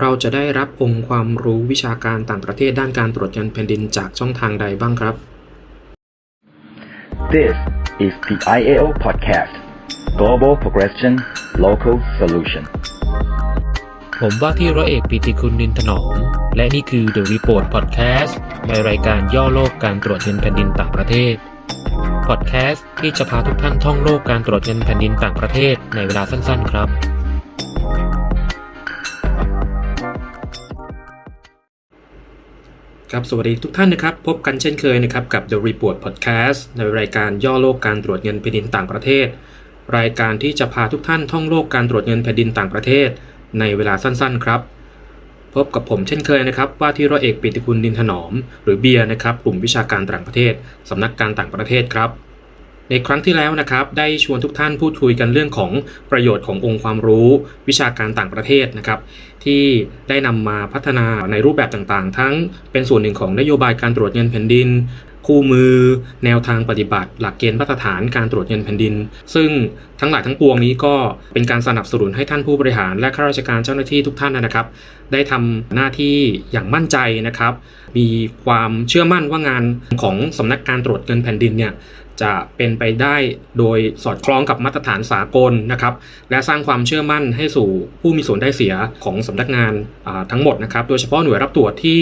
เราจะได้รับองค์ความรู้วิชาการต่างประเทศด้านการตรวจเงินแผ่นดินจากช่องทางใดบ้างครับ This is the IAO Podcast Global Progression Local Solution ผมว่าที่ร้อยเอกปีติคุณนินถนอม และนี่คือ The Report Podcast ในรายการย่อโลกการตรวจเงินแผ่นดินต่างประเทศ Podcast ที่จะพาทุกท่านท่องโลกการตรวจเงินแผ่นดินต่างประเทศในเวลาสั้นๆครับ ครับสวัสดีทุกท่านนะครับ พบกันเช่นเคยนะครับกับ The Report Podcast ในรายการย่อโลกการตรวจเงินแผ่นดินต่างประเทศ รายการที่จะพาทุกท่านท่องโลกการตรวจเงินแผ่นดินต่างประเทศ ในเวลาสั้นๆ ครับ พบกับผมเช่นเคยนะครับ ว่าที่ร้อยเอกปิติคุณดินถนอม หรือเบียร์นะครับกลุ่มวิชาการต่างประเทศสำนักการต่างประเทศครับ ในครั้งที่แล้วนะครับได้ชวนทุกท่านพูดคุยกันเรื่องของประโยชน์ขององค์ความรู้ วิชาการต่างประเทศนะครับ ที่ได้นำมาพัฒนาในรูปแบบต่างๆ ทั้งเป็นส่วนหนึ่งของนโยบายการตรวจเงินแผ่นดิน คู่มือ แนวทางปฏิบัติ หลักเกณฑ์มาตรฐานการตรวจเงินแผ่นดิน ซึ่งทั้งหลายทั้งปวงนี้ก็เป็นการสนับสนุนให้ท่านผู้บริหาร และข้าราชการเจ้าหน้าที่ทุกท่านนะครับ ได้ทำหน้าที่อย่างมั่นใจนะครับ มีความเชื่อมั่นว่างานของสำนักการตรวจเงินแผ่นดินเนี่ยจะเป็นไปได้โดยสอดคล้องกับมาตรฐานสากลนะครับ และสร้างความเชื่อมั่นให้สู่ผู้มีส่วนได้เสียของสำนักงานทั้งหมดนะครับ โดยเฉพาะหน่วยรับตรวจที่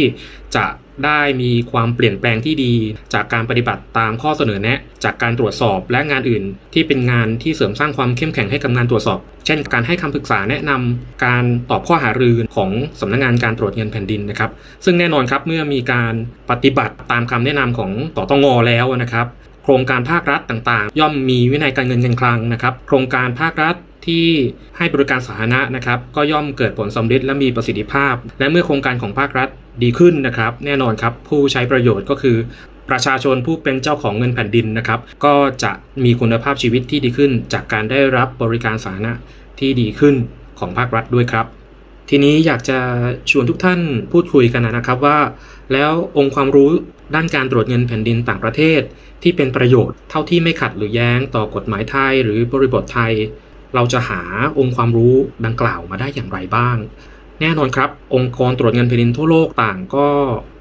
จะได้มีความเปลี่ยนแปลงที่ดี จากการปฏิบัติตามข้อเสนอแนะ จากการตรวจสอบและงานอื่น ที่เป็นงานที่เสริมสร้างความเข้มแข็งให้กับงานตรวจสอบ เช่น การให้คำปรึกษาแนะนำการตอบข้อหารือของสำนักงานการตรวจเงินแผ่นดินนะครับ ซึ่งแน่นอนครับเมื่อมีการปฏิบัติตามคำแนะนำของตอตองอแล้วนะครับ โครงการภาครัฐต่างๆ ย่อมมีวินัยการเงินการคลังนะครับ โครงการภาครัฐที่ให้บริการสาธารณะนะครับ ก็ย่อมเกิดผลสำเร็จและมีประสิทธิภาพ และเมื่อโครงการของภาครัฐดีขึ้นนะครับ แน่นอนครับ ผู้ใช้ประโยชน์ก็คือ ประชาชนผู้เป็นเจ้าของเงินแผ่นดินนะครับ ก็จะมีคุณภาพชีวิตที่ดีขึ้น จากการได้รับบริการสาธารณะที่ดีขึ้นของภาครัฐด้วยครับ ทีนี้อยากจะชวนทุกท่านพูดคุยกันนะครับว่า แล้วองค์ความรู้ด้านการตรวจเงินแผ่นดินต่างประเทศ ที่เป็นประโยชน์เท่าที่ไม่ขัดหรือแย้งต่อกฎหมายไทยหรือบริบทไทย เราจะหาองค์ความรู้ดังกล่าวมาได้อย่างไรบ้าง แน่นอนครับ องค์กรตรวจเงินแผ่นดินทั่วโลกต่างก็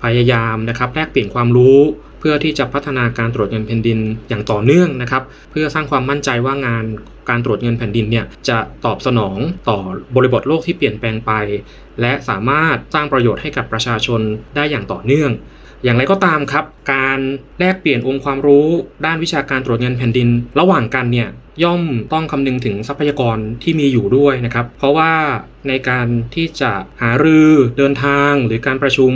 พยายามนะครับแลกเปลี่ยนความรู้เพื่อที่จะพัฒนาการตรวจเงินแผ่นดินอย่างต่อเนื่องนะครับ เพื่อสร้างความมั่นใจว่างานการตรวจเงินแผ่นดินเนี่ยจะตอบสนองต่อบริบทโลกที่เปลี่ยนแปลงไป และสามารถสร้างประโยชน์ให้กับประชาชนได้อย่างต่อเนื่อง อย่างไรก็ตามครับ การแลกเปลี่ยนองค์ความรู้ ด้านวิชาการตรวจเงินแผ่นดิน ระหว่างกันเนี่ยย่อมต้องคำนึงถึงทรัพยากรที่มีอยู่ด้วยนะครับ เพราะว่าในการที่จะหารือเดินทางหรือการประชุม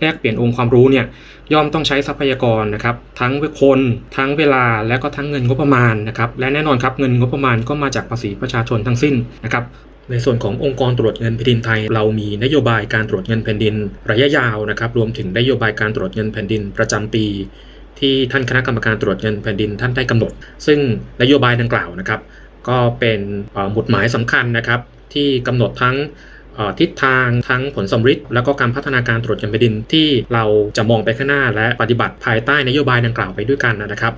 แลกเปลี่ยนองค์ความรู้เนี่ยย่อมต้องใช้ทรัพยากรนะครับ ทั้งคน ทั้งเวลาและก็ทั้งเงินงบประมาณนะครับและแน่นอนครับเงินงบประมาณก็มาจากภาษีประชาชนทั้งสิ้นนะครับ ในส่วนขององค์กรตรวจเงินแผ่นดินไทย เรามีนโยบายการตรวจเงินแผ่นดิน ระยะยาวนะครับ รวมถึงนโยบายการตรวจเงินแผ่นดินประจำปี ที่ท่านคณะกรรมการตรวจเงินแผ่นดินท่านได้กำหนด ซึ่งนโยบายดังกล่าวนะครับ ก็เป็นหมุดหมายสำคัญนะครับ ที่กำหนดทั้งทิศทางทั้งผลสำฤทธิ์แล้วก็การพัฒนาการตรวจเงินแผ่นดินที่เราจะมองไปข้างหน้า และปฏิบัติภายใต้นโยบายดังกล่าวไปด้วยกันนะครับ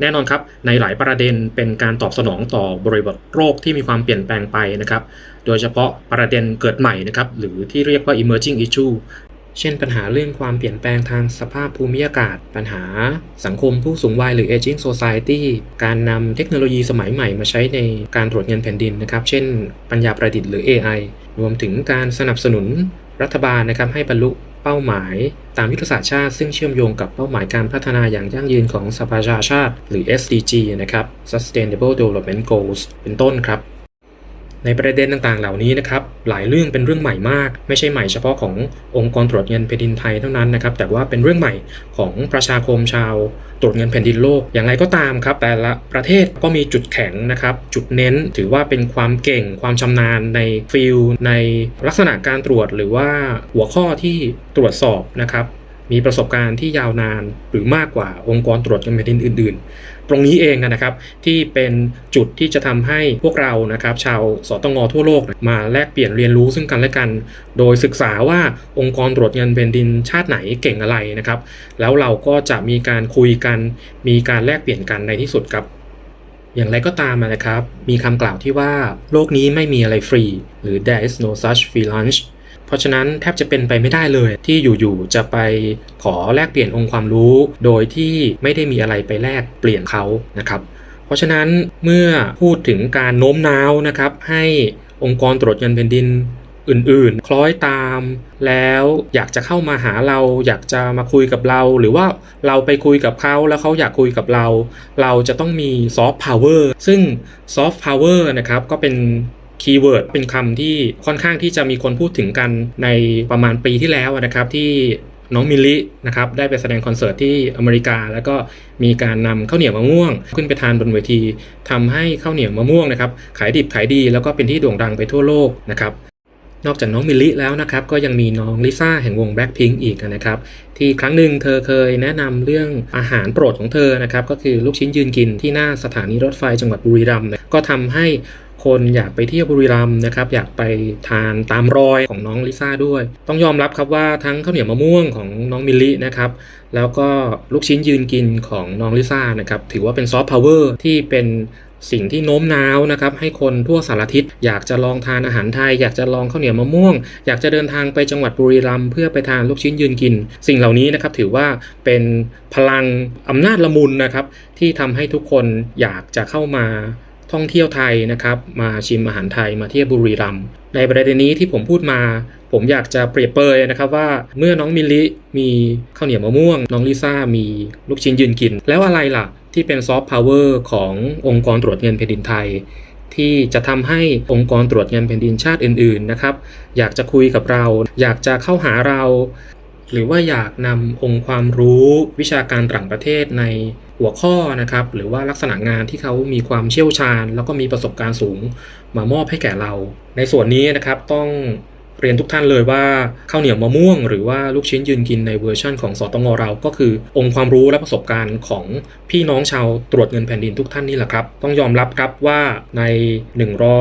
แน่นอนครับในหลายประเด็นเป็นการตอบสนองต่อบริบทโรคที่มีความเปลี่ยนแปลงไปนะครับโดยเฉพาะประเด็นเกิดใหม่นะครับหรือที่เรียกว่า emerging issue เช่นปัญหาเรื่องความเปลี่ยนแปลงทางสภาพภูมิอากาศ ปัญหาสังคมผู้สูงวัยหรือ aging society การนำเทคโนโลยีสมัยใหม่มาใช้ในการตรวจเงินแผ่นดินนะครับ เช่น ปัญญาประดิษฐ์หรือ AI รวมถึงการสนับสนุนรัฐบาลนะครับให้บรรลุ เป้าหมายตามยุทธศาสตร์ชาติซึ่งเชื่อมโยงกับเป้าหมายการพัฒนาอย่างยั่งยืนของสภาชาชาติ หรือ SDG นะครับ Sustainable Development Goals เป็นต้นครับ ในประเด็นต่างๆ เหล่านี้นะครับหลายเรื่องเป็นเรื่องใหม่มาก ไม่ใช่ใหม่เฉพาะขององค์กรตรวจเงินแผ่นดินไทยเท่านั้นนะครับแต่ว่าเป็นเรื่องใหม่ของประชาคมชาวตรวจเงินแผ่นดินโลก อย่างไรก็ตามครับ แต่ละประเทศก็มีจุดแข็งนะครับ จุดเน้นถือว่าเป็นความเก่งความชำนาญในฟิลในลักษณะการตรวจหรือว่าหัวข้อที่ตรวจสอบนะครับ มีประสบการณ์ที่ยาวนานหรือมากกว่าองค์กรตรวจเงินแผ่นดินอื่น ๆ ตรงนี้เองนะครับที่เป็นจุดที่จะทำให้พวกเรานะครับ ชาวสตงทั่วโลกมาแลกเปลี่ยนเรียนรู้ซึ่งกันและกัน โดยศึกษาว่าองค์กรตรวจเงินแผ่นดินชาติไหนเก่งอะไรนะครับ แล้วเราก็จะมีการคุยกัน มีการแลกเปลี่ยนกันในที่สุดครับอย่างไรก็ตามนะครับ มีคำกล่าวที่ว่าโลกนี้ไม่มีอะไรฟรี หรือ there is no such free lunch เพราะฉะนั้นแทบจะเป็นไปไม่ได้เลย ที่อยู่ๆจะไปขอแลกเปลี่ยนองค์ความรู้ โดยที่ไม่ได้มีอะไรไปแลกเปลี่ยนเขานะครับเพราะฉะนั้นเมื่อพูดถึงการโน้มน้าวนะครับให้องค์กรตรวจเงินแผ่นดินอื่นๆ คล้อยตาม แล้วอยากจะเข้ามาหาเรา อยากจะมาคุยกับเรา หรือว่าเราไปคุยกับเขาแล้วเขาอยากคุยกับเรา เราจะต้องมีซอฟต์พาวเวอร์ซึ่งซอฟต์พาวเวอร์นะครับก็เป็น คีย์เวิร์ดเป็นคำที่ค่อนข้างที่จะมีคนพูดถึงกันในประมาณปีที่แล้วนะครับที่น้องมิลลินะครับได้ไปแสดงคอนเสิร์ตที่อเมริกา แล้วก็มีการนำข้าวเหนียวมะม่วง ขึ้นไปทานบนเวทีทำให้ข้าวเหนียวมะม่วงนะครับขายดิบขายดีแล้วก็เป็นที่โด่งดังไปทั่วโลกนะครับนอกจากน้องมิลลิแล้วนะครับก็ยังมีน้องลิซ่าแห่งวง Blackpink อีกนะครับที่ครั้งหนึ่งเธอเคยแนะนำเรื่องอาหารโปรดของเธอนะครับก็คือลูกชิ้นยืนกินที่หน้าสถานีรถไฟจังหวัดบุรีรัมย์ก็ทำให้ คนอยากไปเที่ยวบุรีรัมย์นะครับอยากไปทานตามรอยของน้องลิซ่าด้วย ต้องยอมรับครับว่าทั้งข้าวเหนียวมะม่วงของน้องมิลลินะครับแล้วก็ลูกชิ้นยืนกินของน้องลิซ่านะครับถือว่าเป็นซอฟต์พาวเวอร์ที่เป็นสิ่งที่โน้มน้าวนะครับให้คนทั่วสารทิศอยากจะลองทานอาหารไทย อยากจะลองข้าวเหนียวมะม่วง อยากจะเดินทางไปจังหวัดบุรีรัมย์เพื่อไปทานลูกชิ้นยืนกิน สิ่งเหล่านี้นะครับถือว่าเป็นพลังอำนาจละมุนนะครับที่ทำให้ทุกคนอยากจะเข้ามา ท่องเที่ยวไทยนะครับ มาชิมอาหารไทยมาเที่ยวบุรีรัมย์ในประเด็นนี้ที่ผมพูดมา ผมอยากจะเปรียบเปยนะครับว่าเมื่อน้องมิลลิมีข้าวเหนียวมะม่วง น้องลิซ่ามีลูกชิ้นยืนกิน แล้วอะไรล่ะ ที่เป็นซอฟต์พาวเวอร์ขององค์กรตรวจเงินแผ่นดินไทย ที่จะทำให้องค์กรตรวจเงินแผ่นดินชาติอื่น ๆนะครับ อยากจะคุยกับเรา อยากจะเข้าหาเราหรือว่าอยากนำองค์ความรู้วิชาการต่างประเทศใน หัวข้อนะครับหรือว่าลักษณะงานที่เขามีความเชี่ยวชาญ แล้วก็มีประสบการณ์สูงมามอบให้แก่เรา ในส่วนนี้นะครับต้องเรียนทุกท่านเลยว่าข้าวเหนียวมะม่วง หรือว่าลูกชิ้นยืนกินในเวอร์ชั่นของสตงเราก็คือ องค์ความรู้และประสบการณ์ของพี่น้องชาวตรวจเงินแผ่นดินทุกท่านนี่แหละครับ ต้องยอมรับครับว่าใน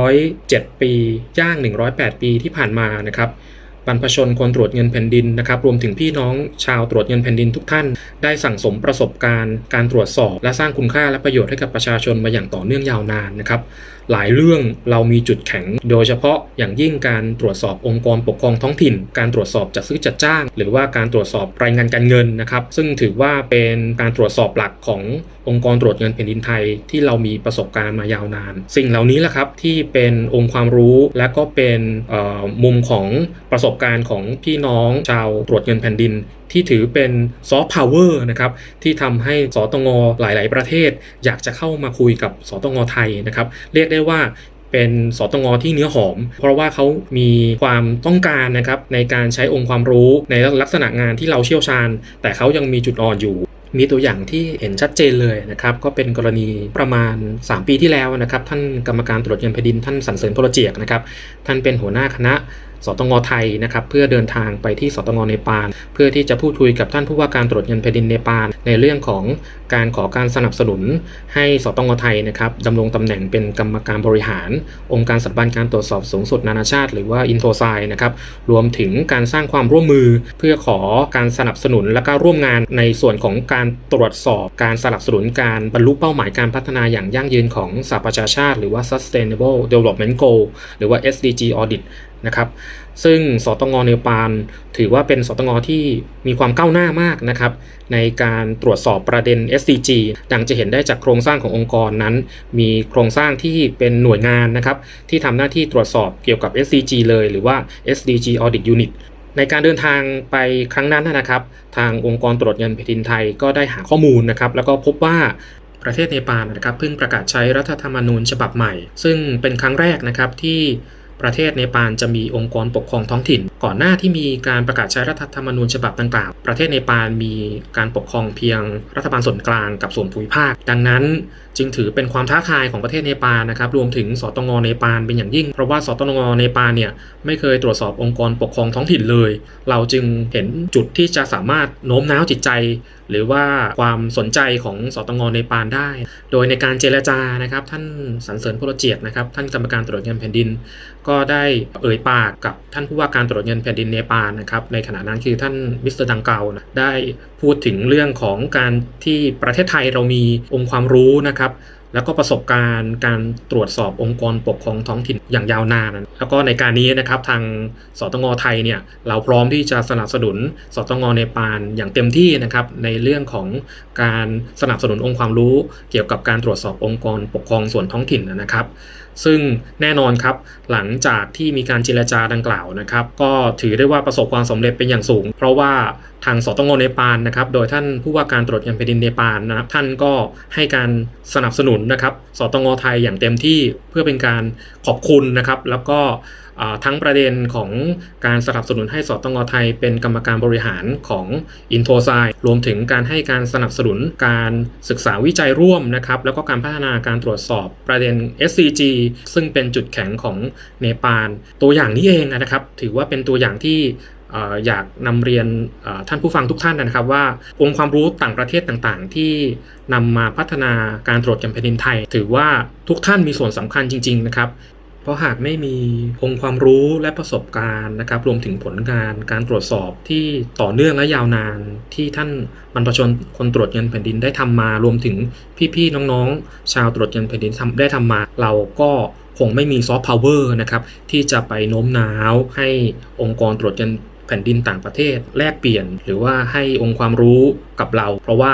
107 ปีย่าง 108 ปีที่ผ่านมานะครับ บรรพชนคนตรวจเงินแผ่นดินนะครับรวมถึงพี่น้องชาวตรวจเงินแผ่นดินทุกท่าน ได้สั่งสมประสบการณ์ การตรวจสอบ และสร้างคุณค่าและประโยชน์ให้กับประชาชนมาอย่างต่อเนื่องยาวนานนะครับหลายเรื่องเรามีจุดแข็ง โดยเฉพาะอย่างยิ่งการตรวจสอบองค์กรปกครองท้องถิ่น การตรวจสอบจัดซื้อจัดจ้าง หรือว่าการตรวจสอบรายงานการเงินนะครับ ซึ่งถือว่าเป็นการตรวจสอบหลักขององค์กรตรวจเงินแผ่นดินไทย ที่เรามีประสบการณ์มายาวนาน สิ่งเหล่านี้แหละครับที่เป็นองค์ความรู้และก็เป็นเอ่อมุมของประสบบการณ์ของพี่น้องชาวตรวจเงินแผ่นดิน ที่ถือเป็นซอฟต์พาวเวอร์นะครับที่ทำให้สตงหลาย ๆ ประเทศ อยากจะเข้ามาคุยกับสตงไทยนะครับเรียกได้ว่าเป็นสตงที่เนื้อหอม เพราะว่าเขามีความต้องการนะครับในการใช้องค์ความรู้ในลักษณะงานที่เราเชี่ยวชาญ แต่เขายังมีจุดอ่อนอยู่ มีตัวอย่างที่เห็นชัดเจนเลยนะครับก็เป็นกรณีประมาณ 3 ปีที่แล้วนะครับท่านกรรมการตรวจเงินแผ่นดินท่านสันเสริญพลเจียกนะครับท่านเป็นหัวหน้าคณะ สตงไทยนะครับเพื่อเดินทางไปที่สตงเนปาลเพื่อที่จะพูดคุยกับท่านผู้ว่าการตรวจเงินแผ่นดินเนปาลในเรื่องของการขอการสนับสนุน ให้สตงไทยนะครับดำรงตำแหน่งเป็นกรรมการบริหาร องค์การสถาบันการตรวจสอบสูงสุดนานาชาติ หรือว่าอินโทไซนะครับรวมถึงการสร้างความร่วมมือ เพื่อขอการสนับสนุนและก็ร่วมงานในส่วนของการตรวจสอบการสนับสนุนการบรรลุเป้าหมายการพัฒนาอย่างยั่งยืนของสหประชาชาติ หรือว่า Sustainable Development Goal หรือว่า SDG Audit นะครับ ซึ่งสตงเนปาลถือว่าเป็นสตงที่มีความก้าวหน้ามากนะครับ ในการตรวจสอบประเด็น SDG ดังจะเห็นได้จากโครงสร้างขององค์กรนั้น มีโครงสร้างที่เป็นหน่วยงานนะครับ ที่ทำหน้าที่ตรวจสอบเกี่ยวกับ SDG เลยหรือว่า SDG Audit Unit ในการเดินทางไปครั้งนั้นนะครับ ทางองค์กรตรวจเงินแผ่นดินไทยก็ได้หาข้อมูลนะครับ แล้วก็พบว่าประเทศเนปาลนะครับเพิ่งประกาศใช้รัฐธรรมนูญฉบับใหม่ ซึ่งเป็นครั้งแรกนะครับที่ ประเทศเนปาลจะมีองค์กรปกครองท้องถิ่น ก่อนหน้าที่มีการประกาศใช้รัฐธรรมนูญฉบับดังกล่าวประเทศเนปาลมีการปกครองเพียงรัฐบาลส่วนกลางกับส่วนภูมิภาค ดังนั้นจึงถือเป็นความท้าทายของประเทศเนปาลนะครับรวมถึงสตงเนปาลเป็นอย่างยิ่ง เพราะว่าสตงเนปาลเนี่ยไม่เคยตรวจสอบองค์กรปกครองท้องถิ่นเลย เราจึงเห็นจุดที่จะสามารถโน้มน้าวจิตใจ หรือว่าความสนใจของสตงเนปาลได้ โดยในการเจรจานะครับท่านสันเสริญพลเจียกนะครับท่านกรรมการตรวจเงินแผ่นดินก็ได้เอ่ยปากกับท่านผู้ว่าการตรวจเงินแผ่นดินเนปาลนะครับในขณะนั้นคือท่านมิสเตอร์ดังเกานะได้พูดถึงเรื่องของการที่ประเทศไทยเรามีองค์ความรู้นะครับแล้วก็ประสบการณ์การตรวจสอบองค์กรปกครองท้องถิ่นอย่างยาวนานแล้วก็ในการนี้นะครับทางสตงไทยเนี่ยเราพร้อมที่จะสนับสนุนสตงเนปาลอย่างเต็มที่นะครับในเรื่องของการสนับสนุนองค์ความรู้ เกี่ยวกับการตรวจสอบองค์กรปกครองส่วนท้องถิ่นนะครับ ซึ่งแน่นอนครับ หลังจากที่มีการเจรจาดังกล่าวนะครับ ก็ถือได้ว่าประสบความสำเร็จเป็นอย่างสูง เพราะว่าทางสตงเนปาลนะครับ โดยท่านผู้ว่าการตรวจเงินแผ่นดินเนปาลนะครับท่านก็ให้การสนับสนุนนะครับ สตงไทยอย่างเต็มที่เพื่อเป็นการขอบคุณนะครับ แล้วก็ ทั้งประเด็นของการสนับสนุนให้สตงไทย เป็นกรรมการบริหารของอินโทไซรวมถึงการให้การสนับสนุนการศึกษาวิจัยร่วมนะครับแล้วก็การพัฒนาการตรวจสอบประเด็น SCG ซึ่งเป็นจุดแข็งของเนปาลตัวอย่างนี้เองนะครับ ถือว่าเป็นตัวอย่างที่อยากนำเรียนท่านผู้ฟังทุกท่านนะครับ ว่าองค์ความรู้ต่างประเทศต่างๆ ที่นำมาพัฒนาการตรวจการแผ่นดินไทย ถือว่าทุกท่านมีส่วนสำคัญจริง ๆ นะครับ ราะหากไม่มีองค์ความรู้และประสบการณ์นะครับ รวมถึงผลงานการตรวจสอบที่ต่อเนื่องและยาวนานที่ท่านบรรพชนคนตรวจเงินแผ่นดินได้ทำมารวมถึงพี่ๆน้องๆ ชาวตรวจเงินแผ่นดินทำได้ทำมา เราก็คงไม่มีซอฟต์พาวเวอร์นะครับที่จะไปโน้มน้าวให้องค์กรตรวจเงินแผ่นดินต่างประเทศแลกเปลี่ยนหรือว่าให้องค์ความรู้กับเรา เพราะว่า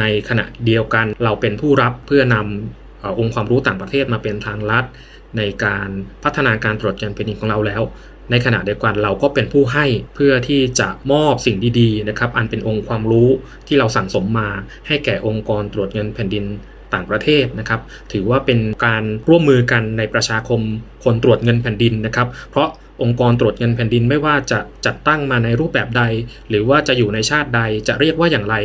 ในขณะเดียวกันเราเป็นผู้รับเพื่อนำเอ่อองค์ความรู้ต่างประเทศมาเป็นทางลัด ในการพัฒนาการตรวจการแผ่นดินของเราแล้ว ในขณะเดียวกันเราก็เป็นผู้ให้เพื่อที่จะมอบสิ่งดีๆนะครับอันเป็นองค์ความรู้ที่เราสั่งสมมาให้แก่องค์กรตรวจเงินแผ่นดินต่างประเทศนะครับ ถือว่าเป็นการร่วมมือกันในประชาคมคนตรวจเงินแผ่นดินนะครับ เพราะองค์กรตรวจเงินแผ่นดินไม่ว่าจะจัดตั้งมาในรูปแบบใด หรือว่าจะอยู่ในชาติใดจะเรียกว่าอย่างไร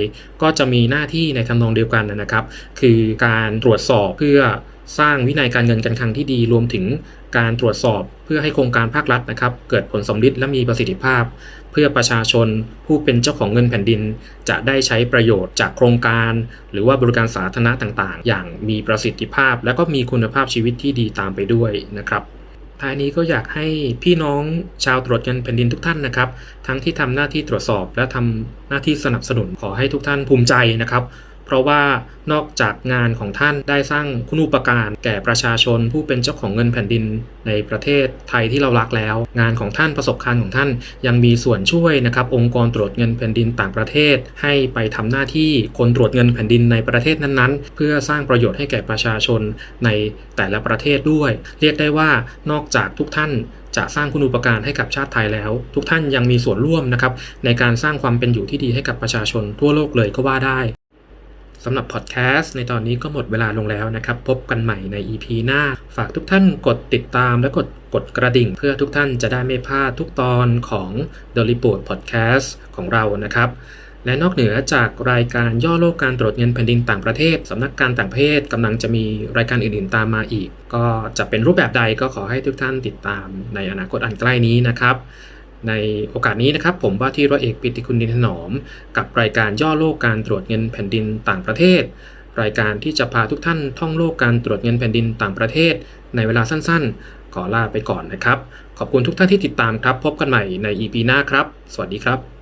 ก็จะมีหน้าที่ในทำนองเดียวกันนะครับ คือการตรวจสอบเพื่อ สร้างวินัยการเงินการคลังที่ดีรวมถึงการตรวจสอบเพื่อให้โครงการภาครัฐนะครับ เกิดผลสำลิดและมีประสิทธิภาพ เพื่อประชาชนผู้เป็นเจ้าของเงินแผ่นดิน จะได้ใช้ประโยชน์จากโครงการ หรือว่าบริการสาธารณะต่างๆ อย่างมีประสิทธิภาพ และก็มีคุณภาพชีวิตที่ดีตามไปด้วยนะครับท้ายนี้ก็อยากให้พี่น้องชาวตรวจเงินแผ่นดินทุกท่านนะครับ ทั้งที่ทำหน้าที่ตรวจสอบและทำหน้าที่สนับสนุนขอให้ทุกท่านภูมิใจนะครับ เพราะว่านอกจากงานของท่านได้สร้างคุณูปการแก่ประชาชนผู้เป็นเจ้าของเงินแผ่นดินในประเทศไทยที่เรารักแล้ว งานของท่านประสบการณ์ของท่านยังมีส่วนช่วยนะครับองค์กรตรวจเงินแผ่นดินต่างประเทศ ให้ไปทำหน้าที่คนตรวจเงินแผ่นดินในประเทศนั้นๆ เพื่อสร้างประโยชน์ให้แก่ประชาชนในแต่ละประเทศด้วย เรียกได้ว่านอกจากทุกท่านจะสร้างคุณูปการให้กับชาติไทยแล้ว ทุกท่านยังมีส่วนร่วมนะครับในการสร้างความเป็นอยู่ที่ดีให้กับประชาชนทั่วโลกเลยก็ว่าได้ สำหรับพอดแคสต์ในตอนนี้ก็หมดเวลาลงแล้วนะครับ พบกันใหม่ใน EP หน้า ฝากทุกท่านกดติดตามและกดกดกระดิ่ง เพื่อทุกท่านจะได้ไม่พลาดทุกตอนของ The Report Podcast ของเรานะครับ และนอกเหนือจากรายการย่อโลกการตรวจเงินแผ่นดินต่างประเทศสำนักการต่างประเทศกำลังจะมีรายการอื่นๆตามมาอีก ก็จะเป็นรูปแบบใดก็ขอให้ทุกท่านติดตามในอนาคตอันใกล้นี้นะครับ ในโอกาสนี้นะครับ ผมว่าที่ร้อยเอกปิติคุณดินถนอม กับรายการย่อโลกการตรวจเงินแผ่นดินต่างประเทศ รายการที่จะพาทุกท่านท่องโลกการตรวจเงินแผ่นดินต่างประเทศ ในเวลาสั้นๆ ขอลาไปก่อนนะครับ ขอบคุณทุกท่านที่ติดตามครับ พบกันใหม่ใน EP หน้าครับ สวัสดีครับ